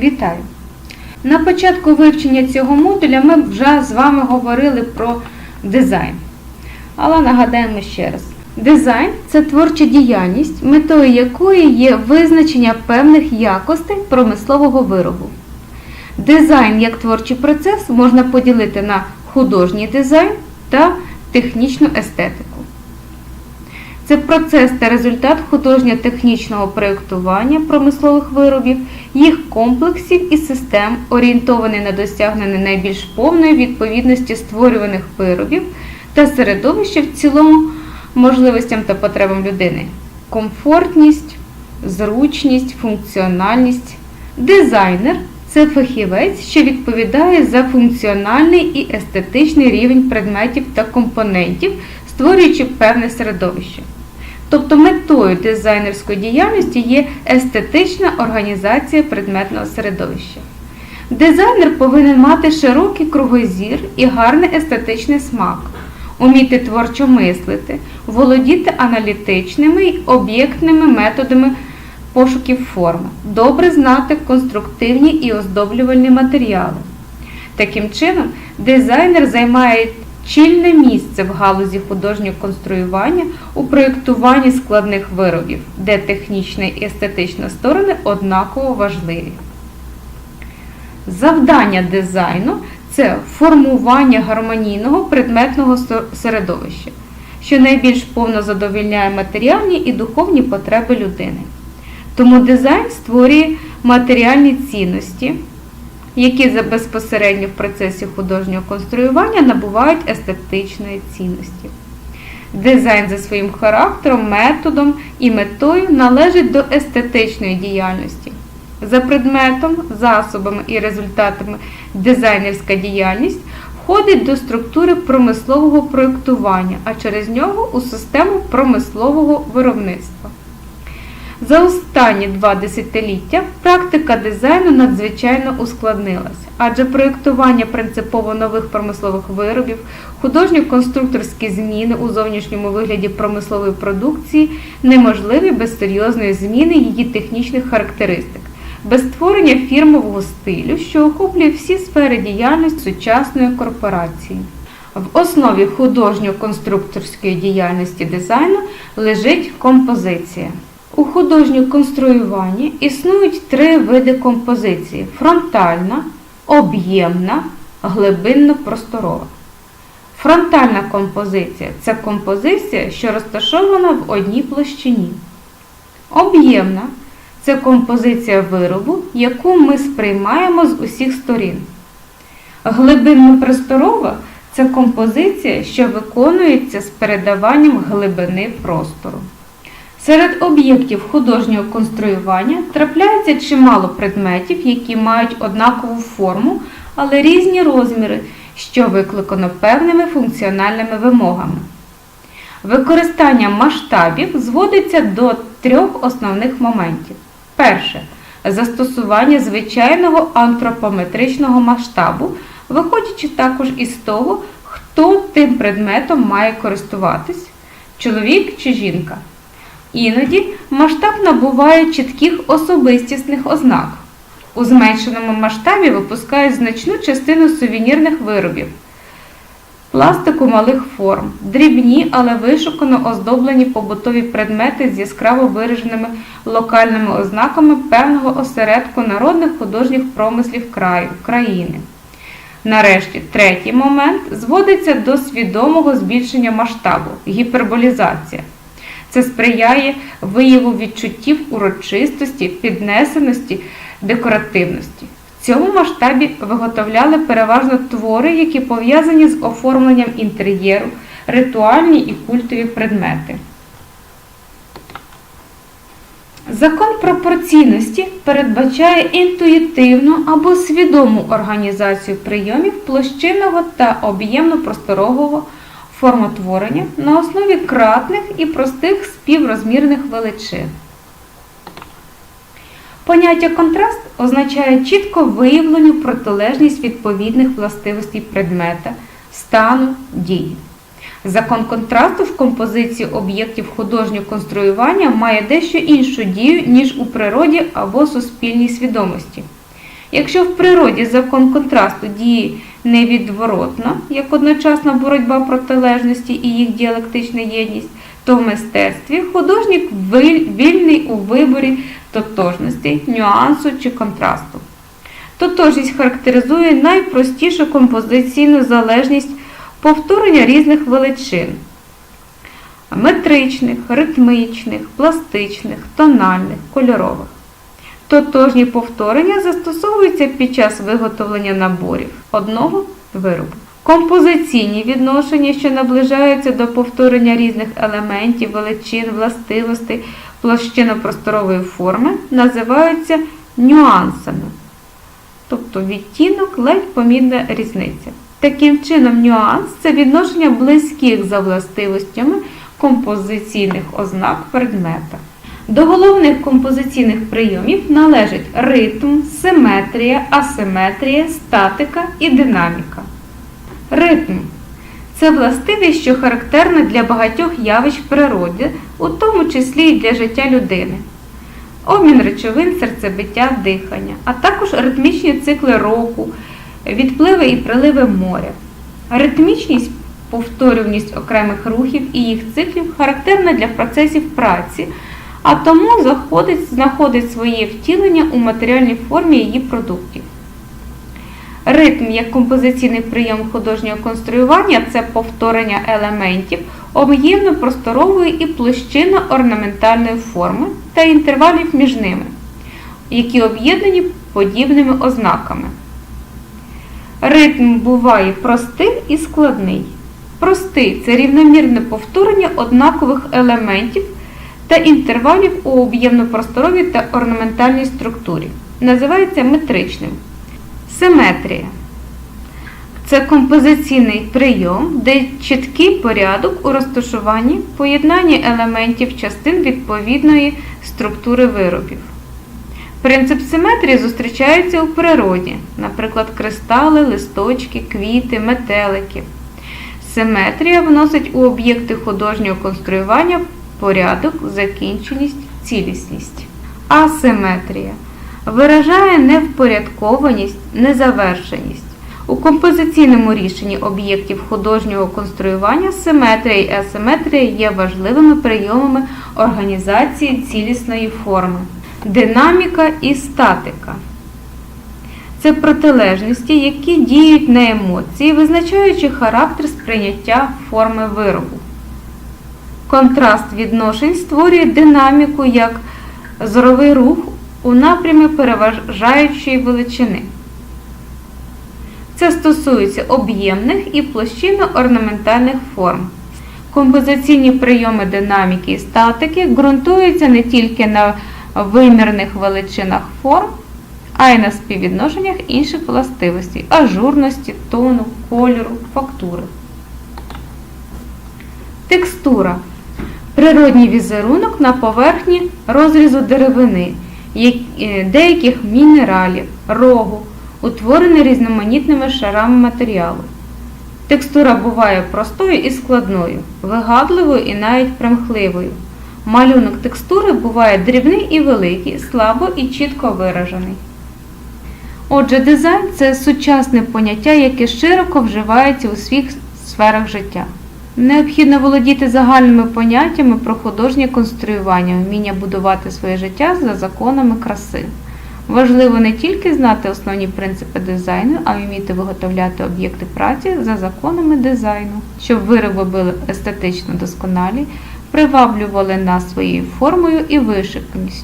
Вітаю! На початку вивчення цього модуля ми вже з вами говорили про дизайн. Але нагадаємо ще раз: дизайн це творча діяльність, метою якої є визначення певних якостей промислового виробу. Дизайн як творчий процес можна поділити на художній дизайн та технічну естетику. Це процес та результат художньо-технічного проєктування промислових виробів, їх комплексів і систем, орієнтований на досягнення найбільш повної відповідності створюваних виробів та середовища в цілому можливостям та потребам людини. Комфортність, зручність, функціональність. Дизайнер це фахівець, що відповідає за функціональний і естетичний рівень предметів та компонентів, створюючи певне середовище. Тобто метою дизайнерської діяльності є естетична організація предметного середовища. Дизайнер повинен мати широкий кругозір і гарний естетичний смак, уміти творчо мислити, володіти аналітичними й об'єктними методами пошуків форми, добре знати конструктивні і оздоблювальні матеріали. Таким чином, дизайнер займає чільне місце в галузі художнього конструювання у проєктуванні складних виробів, де технічна і естетична сторони однаково важливі. Завдання дизайну це формування гармонійного предметного середовища, що найбільш повно задовільняє матеріальні і духовні потреби людини. Тому дизайн створює матеріальні цінності, які за безпосередньо в процесі художнього конструювання набувають естетичної цінності. Дизайн за своїм характером, методом і метою належить до естетичної діяльності. За предметом, засобами і результатами дизайнерська діяльність входить до структури промислового проєктування, а через нього у систему промислового виробництва. За останні два десятиліття практика дизайну надзвичайно ускладнилася, адже проєктування принципово нових промислових виробів, художньо-конструкторські зміни у зовнішньому вигляді промислової продукції неможливі без серйозної зміни її технічних характеристик, без створення фірмового стилю, що охоплює всі сфери діяльності сучасної корпорації. В основі художньо-конструкторської діяльності дизайну лежить композиція. У художньому конструюванні існують три види композиції: фронтальна, об'ємна, глибинно-просторова. Фронтальна композиція це композиція, що розташована в одній площині. Об'ємна це композиція виробу, яку ми сприймаємо з усіх сторін. Глибинно-просторова це композиція, що виконується з передаванням глибини простору. Серед об'єктів художнього конструювання трапляється чимало предметів, які мають однакову форму, але різні розміри, що викликано певними функціональними вимогами. Використання масштабів зводиться до трьох основних моментів. Перше застосування звичайного антропометричного масштабу, виходячи також із того, хто тим предметом має користуватись чоловік чи жінка. Іноді масштаб набуває чітких особистісних ознак. У зменшеному масштабі випускають значну частину сувенірних виробів, пластику малих форм, дрібні, але вишукано оздоблені побутові предмети з яскраво вираженими локальними ознаками певного осередку народних художніх промислів краю, країни. Нарешті, третій момент зводиться до свідомого збільшення масштабу гіперболізація. Це сприяє вияву відчуттів урочистості, піднесеності, декоративності. В цьому масштабі виготовляли переважно твори, які пов'язані з оформленням інтер'єру, ритуальні і культові предмети. Закон пропорційності передбачає інтуїтивну або свідому організацію прийомів площинного та об'ємно-просторового формотворення на основі кратних і простих співрозмірних величин. Поняття контраст означає чітко виявлену протилежність відповідних властивостей предмета, стану, дії. Закон контрасту в композиції об'єктів художнього конструювання має дещо іншу дію, ніж у природі або суспільній свідомості. Якщо в природі закон контрасту діє невідворотно, як одночасна боротьба протилежності і їх діалектична єдність, то в мистецтві художник вільний у виборі тотожності, нюансу чи контрасту. Тотожність характеризує найпростішу композиційну залежність повторення різних величин метричних, ритмічних, пластичних, тональних, кольорових. Тотожні повторення застосовуються під час виготовлення наборів одного виробу. Композиційні відношення, що наближаються до повторення різних елементів, величин, властивостей площино-просторової форми, називаються нюансами, тобто відтінок, ледь помітна різниця. Таким чином, нюанс це відношення близьких за властивостями композиційних ознак предмета. До головних композиційних прийомів належать ритм, симетрія, асиметрія, статика і динаміка. Ритм це властивість, що характерна для багатьох явищ в природі, у тому числі і для життя людини. Обмін речовин, серцебиття, дихання, а також ритмічні цикли року, відпливи і приливи моря. Ритмічність, повторюваність окремих рухів і їх циклів характерна для процесів праці, а тому заходить, знаходить своє втілення у матеріальній формі її продуктів. Ритм як композиційний прийом художнього конструювання це повторення елементів об'ємно-просторової і площинно-орнаментальної форми та інтервалів між ними, які об'єднані подібними ознаками. Ритм буває простий і складний. Простий це рівномірне повторення однакових елементів та інтервалів у об'ємно-просторовій та орнаментальній структурі. Називається метричним. Симетрія. Це композиційний прийом, де чіткий порядок у розташуванні поєднанні елементів частин відповідної структури виробів. Принцип симетрії зустрічається у природі, наприклад, кристали, листочки, квіти, метелики. Симетрія вносить у об'єкти художнього конструювання порядок, закінченість, цілісність. Асиметрія виражає невпорядкованість, незавершеність. У композиційному рішенні об'єктів художнього конструювання симетрія і асиметрія є важливими прийомами організації цілісної форми. Динаміка і статика це протилежності, які діють на емоції, визначаючи характер сприйняття форми виробу. Контраст відношень створює динаміку як зоровий рух у напрямі переважаючої величини. Це стосується об'ємних і площинно-орнаментальних форм. Композиційні прийоми динаміки і статики ґрунтуються не тільки на вимірних величинах форм, а й на співвідношеннях інших властивостей ажурності, тону, кольору, фактури. Текстура природній візерунок на поверхні розрізу деревини, е, деяких мінералів, рогу, утворений різноманітними шарами матеріалу. Текстура буває простою і складною, вигадливою і навіть примхливою. Малюнок текстури буває дрібний і великий, слабо і чітко виражений. Отже, дизайн це сучасне поняття, яке широко вживається у всіх сферах життя. Необхідно володіти загальними поняттями про художнє конструювання, вміння будувати своє життя за законами краси. Важливо не тільки знати основні принципи дизайну, а й вміти виготовляти об'єкти праці за законами дизайну, щоб вироби були естетично досконалі, приваблювали нас своєю формою і вишиканістю.